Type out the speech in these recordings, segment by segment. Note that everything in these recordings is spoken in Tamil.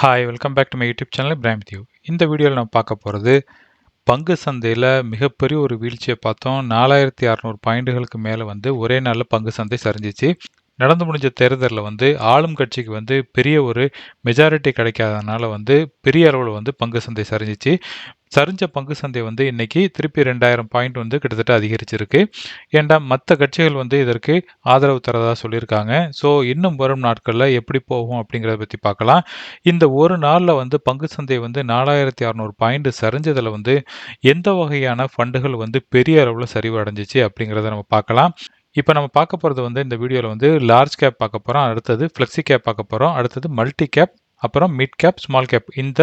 Hi welcome back to my YouTube channel Ibrahim தியூ இந்த வீடியோவில் நம்ம பார்க்க போகிறது பங்கு சந்தையில் மிகப்பெரிய ஒரு வீழ்ச்சியை பார்த்தோம். நாலாயிரத்தி அறநூறு பாயிண்ட்டுகளுக்கு மேலே வந்து ஒரே நாளில் பங்கு சந்தை சரிஞ்சிச்சு. நடந்து முடிஞ்ச தேர்தலில் வந்து ஆளும் கட்சிக்கு வந்து பெரிய ஒரு மெஜாரிட்டி கிடைக்காதனால வந்து பெரிய அளவில் வந்து பங்கு சந்தை சரிஞ்சிச்சு. சரிஞ்ச பங்கு சந்தை வந்து இன்னைக்கு திருப்பி ரெண்டாயிரம் பாயிண்ட் வந்து கிட்டத்தட்ட அதிகரிச்சிருக்கு. ஏண்டா மற்ற கட்சிகள் வந்து இதற்கு ஆதரவு தரதா சொல்லியிருக்காங்க. ஸோ இன்னும் வரும் நாட்களில் எப்படி போகும் அப்படிங்கிறத பற்றி பார்க்கலாம். இந்த ஒரு நாளில் வந்து பங்கு சந்தை வந்து நாலாயிரத்தி அறநூறு பாயிண்ட் சரிஞ்சதில் வந்து எந்த வகையான ஃபண்டுகள் வந்து பெரிய அளவில் சரிவு அடைஞ்சிச்சு அப்படிங்கிறத நம்ம பார்க்கலாம். இப்போ நம்ம பார்க்க போகிறது வந்து இந்த வீடியோவில் வந்து லார்ஜ் கேப் பார்க்க போகிறோம் அடுத்தது ஃப்ளெக்ஸி கேப் பார்க்க போகிறோம் அடுத்தது மல்டி கேப் அப்புறம் மிட் கேப் ஸ்மால் கேப் இந்த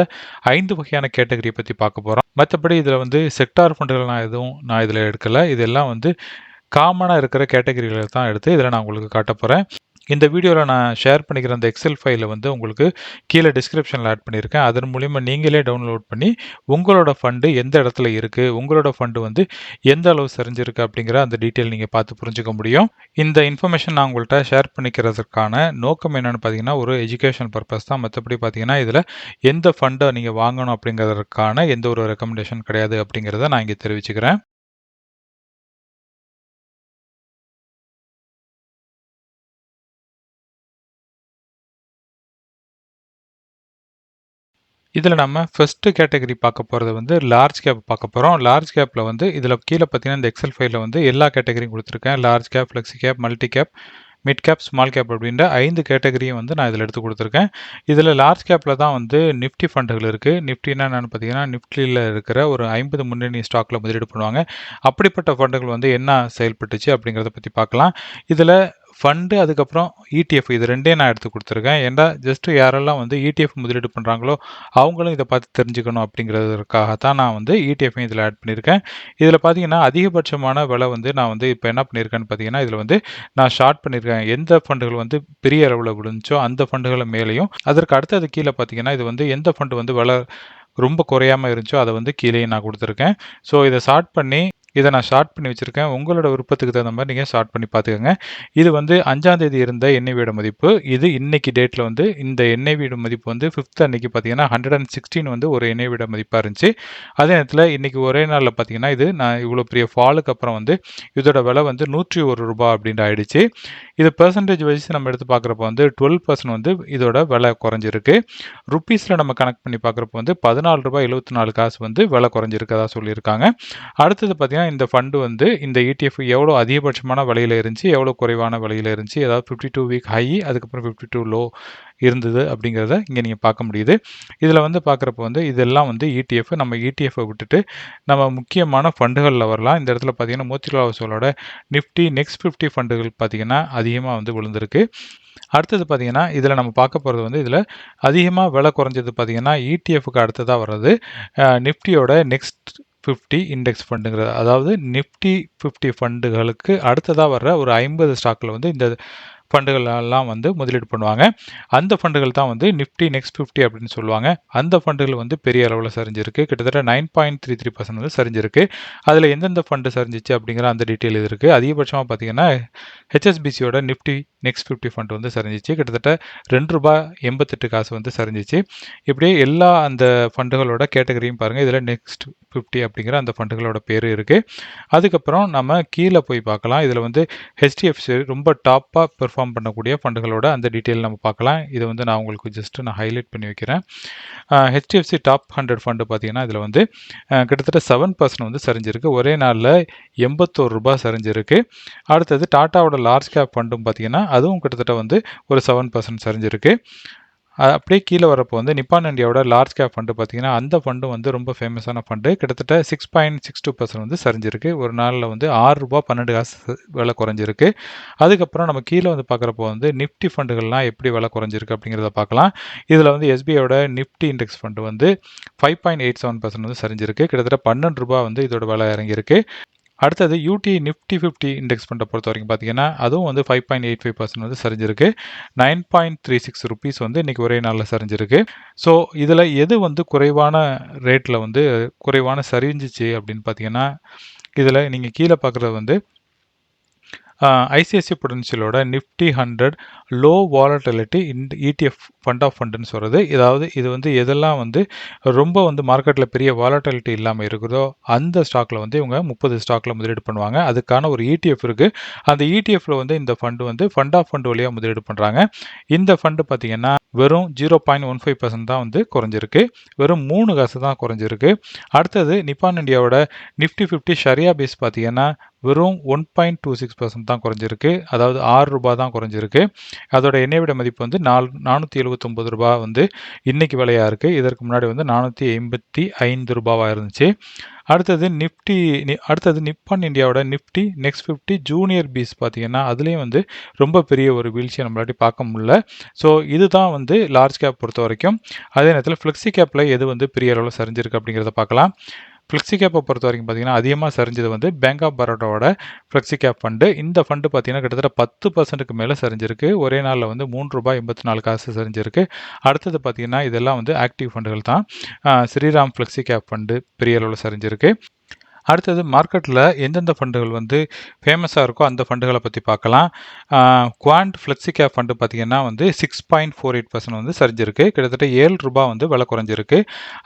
ஐந்து வகையான கேட்டகரியை பற்றி பார்க்க போகிறோம் மற்றபடி இதில் வந்து செக்டார் ஃபண்டுகள் நான் எதுவும் நான் இதில் எடுக்கலை. இதெல்லாம் வந்து காமனாக இருக்கிற கேட்டகரிகளை தான் எடுத்து இதில் நான் உங்களுக்கு காட்ட போகிறேன் இந்த வீடியோவில் நான் ஷேர் பண்ணிக்கிற அந்த எக்ஸல் ஃபைலை வந்து உங்களுக்கு கீழே டிஸ்கிரிப்ஷனில் ஆட் பண்ணியிருக்கேன். அதன் மூலிமா நீங்களே டவுன்லோட் பண்ணி உங்களோட ஃபண்டு எந்த இடத்துல இருக்குது உங்களோட ஃபண்டு வந்து எந்த அளவு சரிஞ்சிருக்கு அப்படிங்கிற அந்த டீட்டெயில் நீங்கள் பார்த்து புரிஞ்சுக்க முடியும். இந்த இன்ஃபர்மேஷன் நான் உங்கள்கிட்ட ஷேர் பண்ணிக்கிறதுக்கான நோக்கம் என்னென்னு பார்த்தீங்கன்னா ஒரு எஜுகேஷன் பர்பஸ் தான். மற்றபடி பார்த்தீங்கன்னா இதில் எந்த ஃபண்டை நீங்கள் வாங்கணும் அப்படிங்கிறதுக்கான எந்த ஒரு ரெக்கமெண்டேஷன் கிடையாது அப்படிங்கிறத நான் இங்கே தெரிவிச்சுக்கிறேன். இதில் நம்ம ஃபஸ்ட்டு கேட்டகரி பார்க்க போகிறது வந்து லார்ஜ் கேப் பார்க்க போகிறோம் லார்ஜ் கேப்பில் வந்து இதில் கீழே பார்த்தீங்கன்னா இந்த எக்ஸல் ஃபைலில் வந்து எல்லா கேட்டகரியும் கொடுத்துருக்கேன். Large cap flexi cap multi cap mid cap small cap அப்படின்ற ஐந்து கேட்டகரியும் வந்து நான் இதில் எடுத்து கொடுத்துருக்கேன். இதில் லார்ஜ் கேப்பில் தான் வந்து நிஃப்டி ஃபண்டுகள் இருக்குது நிஃப்டினா என்னென்னு பார்த்தீங்கன்னா நிஃப்டியில் இருக்கிற ஒரு ஐம்பது முன்னணி ஸ்டாக்கில் முதலீடு பண்ணுவாங்க. அப்படிப்பட்ட ஃபண்டுகள் வந்து என்ன செயல்பட்டுச்சு அப்படிங்கிறத பற்றி பார்க்கலாம். இதில் ஃபண்டு அதுக்கப்புறம் இடிஎஃப் இது ரெண்டே நான் எடுத்து கொடுத்துருக்கேன். ஏன்னா ஜஸ்ட்டு யாரெல்லாம் வந்து இடிஎஃப் முதலீடு பண்ணுறாங்களோ அவங்களும் இதை பார்த்து தெரிஞ்சுக்கணும் அப்படிங்கிறதுக்காக தான் நான் வந்து இடிஎஃப்பையும் இதில் ஆட் பண்ணியிருக்கேன். இதில் பார்த்தீங்கன்னா அதிகபட்சமான விலை வந்து நான் வந்து இப்போ என்ன பண்ணியிருக்கேன்னு பார்த்தீங்கன்னா இதில் வந்து நான் ஷார்ட் பண்ணியிருக்கேன். எந்த ஃபண்டுகள் வந்து பெரிய அளவில் விழுந்துச்சோ அந்த ஃபண்டுகளை மேலேயும். அதற்கு அடுத்தது கீழே பார்த்தீங்கன்னா இது வந்து எந்த ஃபண்டு வந்து விலை ரொம்ப குறையாமல் இருந்துச்சோ அதை வந்து கீழே நான் கொடுத்துருக்கேன். ஸோ இதை ஷார்ட் பண்ணி இதை நான் ஷார்ட் பண்ணி வச்சுருக்கேன். உங்களோட விருப்பத்துக்கு தகுந்த மாதிரி நீங்கள் ஷார்ட் பண்ணி பார்த்துக்கோங்க. இது வந்து அஞ்சாந்தேதி இருந்த எண்ணெய் மதிப்பு. இது இன்னைக்கு டேட்டில் வந்து இந்த எண்ணெய் மதிப்பு வந்து ஃபிஃப்த் அன்னைக்கு பார்த்தீங்கன்னா ஹண்ட்ரட் அண்ட் சிக்ஸ்டீன் வந்து ஒரு எண்ணெய் மதிப்பாக இருந்துச்சு. அதே நேரத்தில் இன்றைக்கி ஒரே நாளில் பார்த்தீங்கன்னா இது நான் இவ்வளோ பெரிய ஃபாலுக்கு அப்புறம் வந்து இதோட விலை வந்து நூற்றி ஒரு ரூபா அப்படின்ட்டு ஆயிடுச்சு. இது பெர்சன்டேஜ் வைஸ் நம்ம எடுத்து பார்க்குறப்ப வந்து டுவெல் பர்சன்ட் வந்து இதோட விலை குறைஞ்சிருக்கு. ருப்பீஸில் நம்ம கனெக்ட் பண்ணி பார்க்குறப்ப வந்து பதினாலு ரூபாய் எழுபத்தி நாலு காசு வந்து விலை குறைஞ்சிருக்கதா சொல்லியிருக்காங்க. அடுத்தது பார்த்தீங்கன்னா இந்த ஃபண்டு வந்து இந்த இடிஎஃப் எவ்வளோ அதிகபட்சமான விலையில் இருந்துச்சு எவ்வளோ குறைவான விலையில் இருந்துச்சு ஏதாவது ஃபிஃப்டி டூ வீக் ஹை அதுக்கப்புறம் ஃபிஃப்டி டூ லோ இருந்தது அப்படிங்கிறத இங்கே நீங்கள் பார்க்க முடியுது. இதில் வந்து பார்க்குறப்ப வந்து இதெல்லாம் வந்து இடிஎஃப் நம்ம இடிஎஃப்பை விட்டுட்டு நம்ம முக்கியமான ஃபண்டுகளில் வரலாம். இந்த இடத்துல பார்த்தீங்கன்னா மோத்திலால் ஹவுஸோட நிஃப்டி நெக்ஸ்ட் ஃபிஃப்டி ஃபண்டுகள் பார்த்தீங்கன்னா அதிகமாக வந்து விழுந்திருக்கு. அடுத்தது பார்த்தீங்கன்னா இதில் நம்ம பார்க்க போகிறது வந்து இதில் அதிகமாக விலை குறைஞ்சது பார்த்தீங்கன்னா இடிஎஃப்க்கு அடுத்ததாக வர்றது நிஃப்டியோட நெக்ஸ்ட் ஃபிஃப்டி இண்டெக்ஸ் ஃபண்டுங்கிறது அதாவது நிஃப்டி ஃபிஃப்டி ஃபண்டுகளுக்கு அடுத்ததாக வர்ற ஒரு ஐம்பது ஸ்டாக்கில் வந்து இந்த ஃபண்டுகளெல்லாம் வந்து முதலீடு பண்ணுவாங்க. அந்த ஃபண்டுகள் தான் வந்து நிஃப்டி நெக்ஸ்ட் ஃபிஃப்டி அப்படின்னு சொல்லுவாங்க. அந்த ஃபண்டுகள் வந்து பெரிய அளவில் சரிஞ்சிருக்கு. கிட்டத்தட்ட nine point three three percent வந்து சரிஞ்சிருக்கு. அதில் எந்தெந்த ஃபண்டு சரிஞ்சிச்சு அப்படிங்கிற அந்த டீட்டெயில் இது இருக்குது அதிகபட்சமாக பார்த்தீங்கன்னா ஹெச்எஸ்பிசியோட நிஃப்டி நெக்ஸ்ட் ஃபிஃப்டி ஃபண்ட் வந்து சரிஞ்சிச்சு. கிட்டத்தட்ட ரெண்டு ரூபாய் எண்பத்தெட்டு காசு வந்து சரிஞ்சிச்சு. இப்படியே எல்லா அந்த ஃபண்டுகளோட கேட்டகரியும் பாருங்கள் இதில் நெக்ஸ்ட் ஃபிஃப்டி அப்படிங்கிற அந்த ஃபண்டுகளோட பேர் இருக்குது அதுக்கப்புறம் நம்ம கீழே போய் பார்க்கலாம். இதில் வந்து ஹெச்டிஎஃப்சி ரொம்ப டாப்பாக பெர்ஃபார்ம் பண்ணக்கூடிய ஃபண்டுகளோட அந்த டீட்டெயில் நம்ம பார்க்கலாம். இதை வந்து நான் உங்களுக்கு ஜஸ்ட்டு நான் ஹைலைட் பண்ணி வைக்கிறேன். ஹெச்டிஎஃப்சி டாப் ஹண்ட்ரட் ஃபண்டு பார்த்தீங்கன்னா இதில் வந்து கிட்டத்தட்ட செவன் பர்சன்ட் வந்து சரிஞ்சிருக்கு. ஒரே நாளில் எண்பத்தோரு ரூபாய் சரிஞ்சிருக்கு. அடுத்தது டாட்டாவோட லார்ஜ் கேப் ஃபண்டும் பார்த்தீங்கன்னா அதுவும் கிட்டத்தட்ட வந்து ஒரு செவன் பர்சன்ட் சரிஞ்சிருக்கு. அப்படியே கீழே வரப்போ வந்து நிப்பான் இந்தியாவோட லார்ஜ் கேப் ஃபண்டு பார்த்தீங்கன்னா அந்த ஃபண்டும் வந்து ரொம்ப ஃபேமஸான ஃபண்டு கிட்டத்தட்ட six point six two percent வந்து சரிஞ்சிருக்கு. ஒரு நாளில் வந்து ஆறு ரூபா பன்னெண்டு காசு விலை குறைஞ்சிருக்கு. அதுக்கப்புறம் நம்ம கீழே வந்து பார்க்குறப்போ வந்து நிஃப்டி ஃபண்டுகள்லாம் எப்படி விலை குறைஞ்சிருக்கு அப்படிங்கிறத பார்க்கலாம். இதில் வந்து எஸ்பிஐயோட நிஃப்டி இண்டெக்ஸ் ஃபண்டு வந்து five point eight seven percent வந்து சரிஞ்சிருக்கு. கிட்டத்தட்ட பன்னெண்டு ரூபா வந்து இதோட விலை இறங்கியிருக்கு. அடுத்தது யூடி நிஃப்டி ஃபிஃப்டி இண்டெக்ஸ் ஃபண்டை பொறுத்த வரைக்கும் பார்த்தீங்கன்னா அதுவும் வந்து five point eight five percent வந்து சரிஞ்சிருக்கு. Nine point three six rupees வந்து இன்றைக்கி ஒரே நாளில் சரிஞ்சிருக்கு. ஸோ இதில் எது வந்து குறைவான ரேட்டில் வந்து குறைவான சரிஞ்சிச்சு அப்படின்னு பார்த்தீங்கன்னா இதில் நீங்கள் கீழே பார்க்குறது வந்து ICICI புடென்ஷியலோட nifty hundred low volatility in ETF fund of ஃபண்டுன்னு சொல்கிறது ஏதாவது இது வந்து எதெல்லாம் வந்து ரொம்ப வந்து மார்க்கெட்டில் பெரிய வாலட்டிலிட்டி இல்லாமல் இருக்குதோ அந்த ஸ்டாக்கில் வந்து இவங்க முப்பது ஸ்டாக்கில் முதலீடு பண்ணுவாங்க. அதுக்கான ஒரு இடிஎஃப் இருக்குது அந்த இடிஎஃப்பில் வந்து இந்த ஃபண்டு வந்து ஃபண்ட் ஆஃப் ஃபண்ட் வழியாக முதலீடு பண்ணுறாங்க இந்த ஃபண்டு பார்த்தீங்கன்னா வெறும் zero point one five percent தான் வந்து குறைஞ்சிருக்கு. வெறும் மூணு காசு தான் குறைஞ்சிருக்கு. அடுத்தது நிப்பான் இந்தியாவோட நிஃப்டி ஃபிஃப்டி ஷரியா பேஸ் பார்த்தீங்கன்னா வெறும் one point two six percent தான் குறைஞ்சிருக்கு. அதாவது ஆறு ரூபாய் தான் குறைஞ்சிருக்கு. அதோட எண்ணெய் விட மதிப்பு வந்து நாலு நானூற்றி எழுபத்தொம்பது ரூபாய் வந்து இன்றைக்கி விலையாக இருக்குது இதற்கு முன்னாடி வந்து நானூற்றி எண்பத்தி ஐந்து ரூபாவாக இருந்துச்சு. அடுத்தது நிஃப்டி அடுத்தது நிப்பான் இந்தியாவோட nifty next fifty junior bees பார்த்தீங்கன்னா அதுலேயும் வந்து ரொம்ப பெரிய ஒரு வீழ்ச்சியை நம்மளாட்டி பார்க்க முடியல. ஸோ இதுதான் வந்து லார்ஜ் கேப் பொறுத்த வரைக்கும். அதே நேரத்தில் ஃப்ளெக்ஸி கேப்பில் எது வந்து பெரிய அளவில் சரிஞ்சிருக்கு அப்படிங்கிறத பார்க்கலாம். ஃப்ளெக்ஸி கேப்பை பொறுத்த வரைக்கும் பார்த்தீங்கன்னா அதிகமாக சரிஞ்சது வந்து பேங்க் ஆஃப் பரோடாவோட ஃப்ளெக்ஸி கேப் ஃபண்டு இந்த ஃபண்டு பார்த்தீங்கன்னா கிட்டத்தட்ட பத்து பர்சன்ட்டுக்கு மேலே சரிஞ்சிருக்கு. ஒரே நாளில் வந்து மூன்று ரூபாய் எண்பத்தி நாலு காசு சரிஞ்சிருக்கு. அடுத்தது பார்த்தீங்கன்னா இதெல்லாம் வந்து ஆக்டிவ் ஃபண்டுகள் தான். ஸ்ரீராம் ஃப்ளெக்ஸி கேப் ஃபண்டு பெரிய அளவில் சரிஞ்சிருக்கு. அடுத்தது மார்க்கெட்டில் எந்தெந்த ஃபண்டுகள் வந்து ஃபேமஸாக இருக்கோ அந்த ஃபண்டுகளை பற்றி பார்க்கலாம். குவாண்ட் ஃப்ளெக்ஸி கேப் ஃபண்டு பார்த்திங்கன்னா வந்து six point four eight percent வந்து சரிஞ்சிருக்கு. கிட்டத்தட்ட ஏழு ரூபாய் வந்து விலை குறைஞ்சிருக்கு.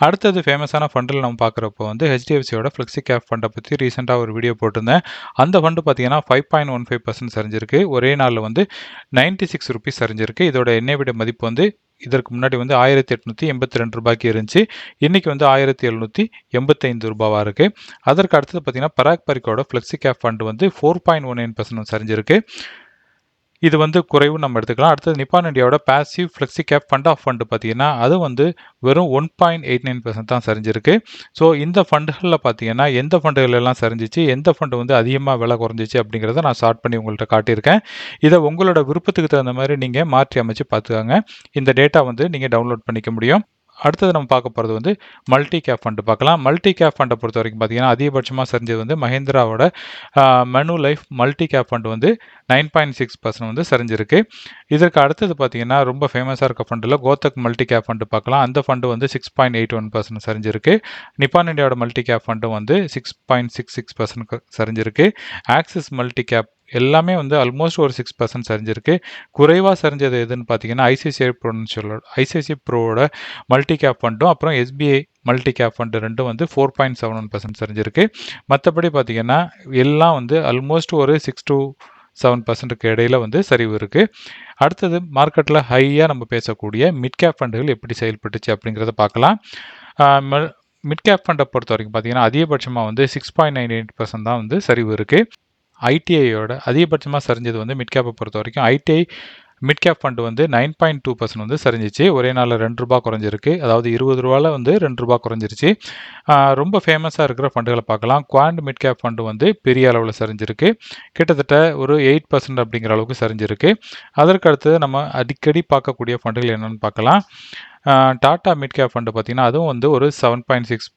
அடுத்தது ஃபேமஸான ஃபண்டில் நம்ம பார்க்குறப்போ வந்து ஹெச்டிஎஃப்சியோட ஃப்ளெக்ஸி கேப் ஃபண்டை பற்றி ரீசெண்டாக ஒரு வீடியோ போட்டிருந்தேன். அந்த ஃபண்டு பார்த்தீங்கன்னா five point one five percent சரிஞ்சிருக்கு. ஒரே நாளில் வந்து நைன்ட்டி சிக்ஸ் ருபீஸ் சரிஞ்சிருக்கு. இதோட எண்ணெய் விட மதிப்பு வந்து இதற்கு முன்னாடி வந்து ஆயிரத்தி எட்நூற்றி எண்பத்தி ரெண்டு ரூபாய்க்கு இருந்துச்சு இன்றைக்கி வந்து ஆயிரத்தி எழுநூற்றி எண்பத்தைந்து ரூபாவாக இருக்குது அதற்கு அடுத்தது பார்த்தீங்கன்னா பராக் பரிக்கோட ஃப்ளெக்ஸி கேப் ஃபண்ட் வந்து four point one nine percent சரிஞ்சிருக்கு. இது வந்து குறைவு நம்ம எடுத்துக்கலாம். அடுத்தது Nippon இண்டியாவோட passive flexi cap fund of fund பார்த்தீங்கன்னா அது வந்து வெறும் one point eight nine percent தான் சரிஞ்சிருக்கு. ஸோ இந்த ஃபண்டுகளில் பார்த்தீங்கன்னா எந்த ஃபண்டுகள் எல்லாம் சரிஞ்சிச்சு எந்த ஃபண்டு வந்து அதிகமாக விலை குறைஞ்சிச்சு அப்படிங்கிறத நான் ஸ்டார்ட் பண்ணி உங்கள்கிட்ட காட்டியிருக்கேன். இதை உங்களோட விருப்பத்துக்கு தகுந்த மாதிரி நீங்கள் மாற்றி அமைச்சு பார்த்துக்காங்க. இந்த டேட்டா வந்து நீங்கள் டவுன்லோட் பண்ணிக்க முடியும். அடுத்தது நம்ம பார்க்க போகிறது வந்து மல்டி கேப் ஃபண்டு பார்க்கலாம். மல்டி கேப் ஃபண்டை பொறுத்த வரைக்கும் பார்த்தீங்கன்னா அதிகபட்சமாக சரிஞ்சது வந்து மஹேந்திராவோட Manulife multi cap fund வந்து நைன் பாயிண்ட் சிக்ஸ் பர்சன்ட் வந்து சரிஞ்சிருக்கு இதற்கு அடுத்தது பார்த்தீங்கன்னா ரொம்ப ஃபேமஸாக இருக்க ஃபண்டில் கோத்தக் மல்டி கேப் ஃபண்டு பார்க்கலாம். அந்த ஃபண்டு வந்து six point eight one percent சரிஞ்சிருக்கு Nippon இந்தியாவோட மல்டி கேப் ஃபண்டும் வந்து six point six six percent சரிஞ்சிருக்கு Axis multi cap எல்லாமே வந்து ஆல்மோஸ்ட் ஒரு சிக்ஸ் பர்சன்ட் சரிஞ்சிருக்கு. குறைவாக சரிஞ்சது எதுன்னு பார்த்தீங்கன்னா ஐசிஐசிஐ ப்ரோன்னு ஐசிஐசி ப்ரோவோட மல்டி கேப் ஃபண்டும் அப்புறம் எஸ்பிஐ மல்டி கேப் ஃபண்டு ரெண்டும் வந்து four point seven one percent சரிஞ்சிருக்கு. மற்றபடி பார்த்தீங்கன்னா எல்லாம் வந்து ஆல்மோஸ்ட் ஒரு சிக்ஸ் டு செவன் பர்சன்ட்டுக்கு இடையில வந்து சரிவு இருக்குது அடுத்தது மார்க்கெட்டில் ஹையாக நம்ம பேசக்கூடிய மிட் கேப் ஃபண்டுகள் எப்படி செயல்பட்டுச்சு அப்படிங்கிறத பார்க்கலாம் மிட் கேப் ஃபண்டை பொறுத்த வரைக்கும் பார்த்தீங்கன்னா அதிகபட்சமாக வந்து six point nine eight percent தான் வந்து சரிவு இருக்குது ஐடிஐயோட அதிகபட்சமாக சரிஞ்சது வந்து மிட் கேப்பை பொறுத்த வரைக்கும் ஐடிஐ மிட் கேப் ஃபண்டு வந்து நைன் பாயிண்ட் டூ பர்சன்ட் வந்து சரிஞ்சிச்சு. ஒரே நாளில் ரெண்டு ரூபா குறைஞ்சிருக்கு. அதாவது இருபது ரூபாவில் வந்து ரெண்டு ரூபா குறைஞ்சிருச்சு. ரொம்ப ஃபேமஸாக இருக்கிற ஃபண்டுகளை பார்க்கலாம். குவாண்ட் மிட் கேப் ஃபண்டு வந்து பெரிய அளவில் சரிஞ்சிருக்கு. கிட்டத்தட்ட ஒரு எயிட் பர்சன்ட் அப்படிங்கிற அளவுக்கு சரிஞ்சிருக்கு. அதற்கு அடுத்தது நம்ம அடிக்கடி பார்க்கக்கூடிய ஃபண்டுகள் என்னென்னு பார்க்கலாம். டாடா மிட் கேப் ஃபண்டு பார்த்திங்கன்னா அதுவும் வந்து ஒரு seven point six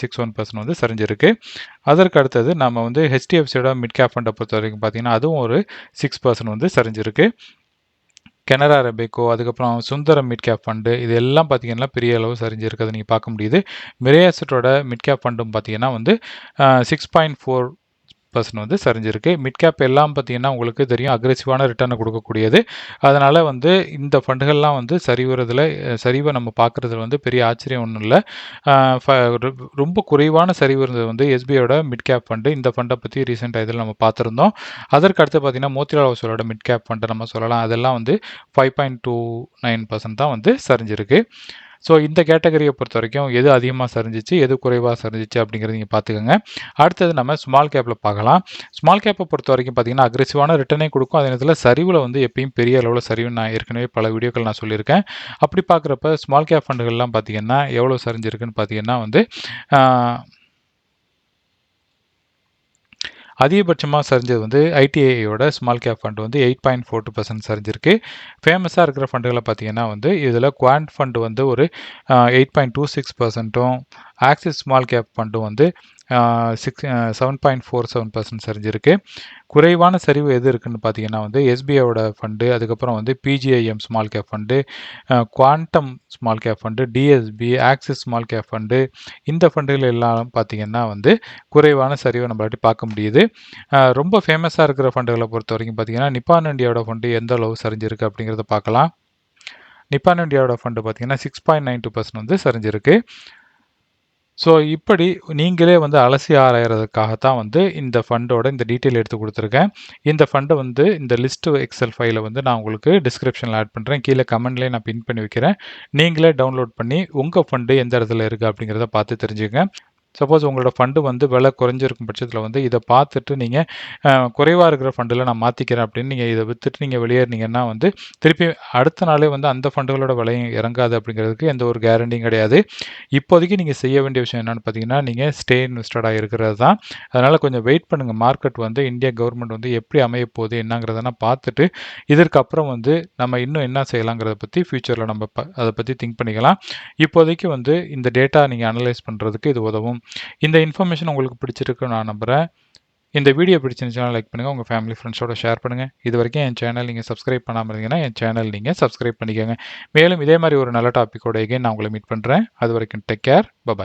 six one percent வந்து சரிஞ்சிருக்கு. அதற்கு அடுத்தது நம்ம வந்து ஹெச்டிஎஃப்சியோட மிட் கேப் ஃபண்டை பொறுத்த வரைக்கும் பார்த்திங்கன்னா அதுவும் ஒரு சிக்ஸ் பர்சன்ட் வந்து சரிஞ்சிருக்கு. கெனரா ரெபேக்கோ அதுக்கப்புறம் சுந்தரம் மிட் கேப் ஃபண்டு இது எல்லாம் பார்த்தீங்கன்னா பெரிய அளவு சரிஞ்சிருக்கிறது நீங்கள் பார்க்க முடியுது. மிரேசட்டோட மிட் கேப் ஃபண்டும் பார்த்தீங்கன்னா வந்து சிக்ஸ் பாயிண்ட் ஃபோர் பர்சன்ட் வந்து சரிஞ்சிருக்கு. மிட் கேப் எல்லாம் பார்த்தீங்கன்னா உங்களுக்கு தெரியும் அக்ரெசிவான ரிட்டர்னை கொடுக்கக்கூடியது. அதனால் வந்து இந்த ஃபண்டுகள்லாம் வந்து சரிவுறதுல சரிவை நம்ம பார்க்குறதுல வந்து பெரிய ஆச்சரியம் ஒன்றும் இல்லை. ரொம்ப குறைவான சரிவு இருந்தது வந்து எஸ்பிஐயோட மிட் கேப் ஃபண்டு இந்த ஃபண்டை பற்றி ரீசெண்டாக இதில் நம்ம பார்த்துருந்தோம். அதற்கு அடுத்து பார்த்தீங்கன்னா மோத்திலால் ஓசோலோட மிட் கேப் ஃபண்டை நம்ம சொல்லலாம். அதெல்லாம் வந்து five point two nine percent தான் வந்து சரிஞ்சிருக்கு. ஸோ இந்த கேட்டகரியை பொறுத்த வரைக்கும் எது அதிகமாக சரிஞ்சிச்சு எது குறைவாக சரிஞ்சிச்சு அப்படிங்கிறத நீங்கள் பார்த்துக்கோங்க அடுத்தது நம்ம ஸ்மால் கேப்பில் பார்க்கலாம். ஸ்மால் கேப்பை பொறுத்த வரைக்கும் பார்த்தீங்கன்னா அக்ரெசிவான ரிட்டர்னே கொடுக்கும். அதே நேரத்தில் சரிவில் வந்து எப்பயும் பெரிய அளவில் சரிவு நான் ஏற்கனவே பல வீடியோக்கள் நான் சொல்லியிருக்கேன். அப்படி பார்க்குறப்ப ஸ்மால் கேப் ஃபண்டுகள்லாம் பார்த்தீங்கன்னா எவ்வளோ சரிஞ்சிருக்குன்னு பார்த்தீங்கன்னா வந்து அதிகபட்சமாக சரிஞ்சது வந்து ஐடிஐயோட ஸ்மால் கேப் ஃபண்ட் வந்து eight point four two percent சரிஞ்சிருக்கு. ஃபேமஸாக இருக்கிற ஃபண்டுகளை பார்த்தீங்கன்னா வந்து இதில் குவாண்ட் ஃபண்டு வந்து ஒரு எயிட் பாயிண்ட் டூ சிக்ஸ் பர்சன்ட்டும் ஆக்சிஸ் ஸ்மால் கேப் ஃபண்டும் வந்து six seven point four seven percent சரிஞ்சிருக்கு. குறைவான சரிவு எது இருக்குன்னு பார்த்தீங்கன்னா வந்து எஸ்பிஐயோட ஃபண்டு அதுக்கப்புறம் வந்து PGIM small cap fund quantum small cap fund DSP Axis small cap fund இந்த ஃபண்டுகள் எல்லாம் பார்த்தீங்கன்னா வந்து குறைவான சரிவை நம்மளாட்டி பார்க்க முடியுது. ரொம்ப ஃபேமஸாக இருக்கிற ஃபண்டுகளை பொறுத்த வரைக்கும் பார்த்தீங்கன்னா நிப்பான் இண்டியாவோட ஃபண்டு எந்த அளவு சரிஞ்சிருக்கு அப்படிங்கிறத பார்க்கலாம். நிப்பான் இண்டியாவோட ஃபண்டு பார்த்தீங்கன்னா six point nine two percent வந்து சரிஞ்சிருக்கு. ஸோ இப்படி நீங்களே வந்து அலசி ஆராயறதுக்காகத்தான் வந்து இந்த ஃபண்டோட இந்த டீட்டெயில் எடுத்து கொடுத்துருக்கேன். இந்த ஃபண்டை வந்து இந்த லிஸ்ட் எக்ஸல் ஃபைலை வந்து நான் உங்களுக்கு டிஸ்கிரிப்ஷனில் ஆட் பண்ணுறேன் கீழே கமெண்ட்லேயே நான் பின் பண்ணி வைக்கிறேன். நீங்களே டவுன்லோட் பண்ணி உங்கள் ஃபண்டு எந்த இடத்துல இருக்குது அப்படிங்கிறத பார்த்து தெரிஞ்சுங்க சப்போஸ் உங்களோட ஃபண்டு வந்து விலை குறைஞ்சிருக்கும் பட்சத்தில் வந்து இதை பார்த்துட்டு நீங்கள் குறைவாக இருக்கிற ஃபண்டில் நான் மாற்றிக்கிறேன் அப்படின்னு நீங்கள் இதை விற்றுட்டு நீங்கள் வெளியேறினீங்கன்னா வந்து திருப்பி அடுத்த நாளே வந்து அந்த ஃபண்டுகளோட விலையும் இறங்காது அப்படிங்கிறதுக்கு எந்த ஒரு கேரண்டியும் கிடையாது. இப்போதைக்கு நீங்கள் செய்ய வேண்டிய விஷயம் என்னென்னு பார்த்தீங்கன்னா நீங்கள் ஸ்டே இன்வெஸ்டடாக இருக்கிறது தான். அதனால் கொஞ்சம் வெயிட் பண்ணுங்கள் மார்க்கெட் வந்து இந்தியா கவர்மெண்ட் வந்து எப்படி அமைய போகுது என்னங்கிறதெல்லாம் பார்த்துட்டு இதற்கப்புறம் வந்து நம்ம இன்னும் என்ன செய்யலாங்கிறத பற்றி ஃப்யூச்சரில் நம்ம ப அதை பற்றி திங்க் பண்ணிக்கலாம். இப்போதைக்கு வந்து இந்த டேட்டா நீங்கள் அனலைஸ் பண்ணுறதுக்கு இது உதவும். இந்த இன்ஃபர்மேஷன் உங்களுக்கு பிடிச்சிருக்கு நான் நம்புகிறேன் இந்த வீடியோ பிடிச்சிருந்துச்சுன்னா லைக் பண்ணுங்கள் உங்கள் ஃபேமிலி ஃப்ரெண்ட்ஸோட ஷேர் பண்ணுங்கள் இது வரைக்கும் என் சேனல் நீங்கள் சப்ஸ்கிரைப் பண்ணாமல் இருந்தீங்கன்னா என் சேனல் நீங்கள் சப்ஸ்கிரைப் பண்ணிக்கோங்க. மேலும் இதே மாதிரி ஒரு நல்ல டாப்பிக்கோட எகைன் நான் உங்களை மீட் பண்ணுறேன் அது வரைக்கும் டேக் கேர் பபாய்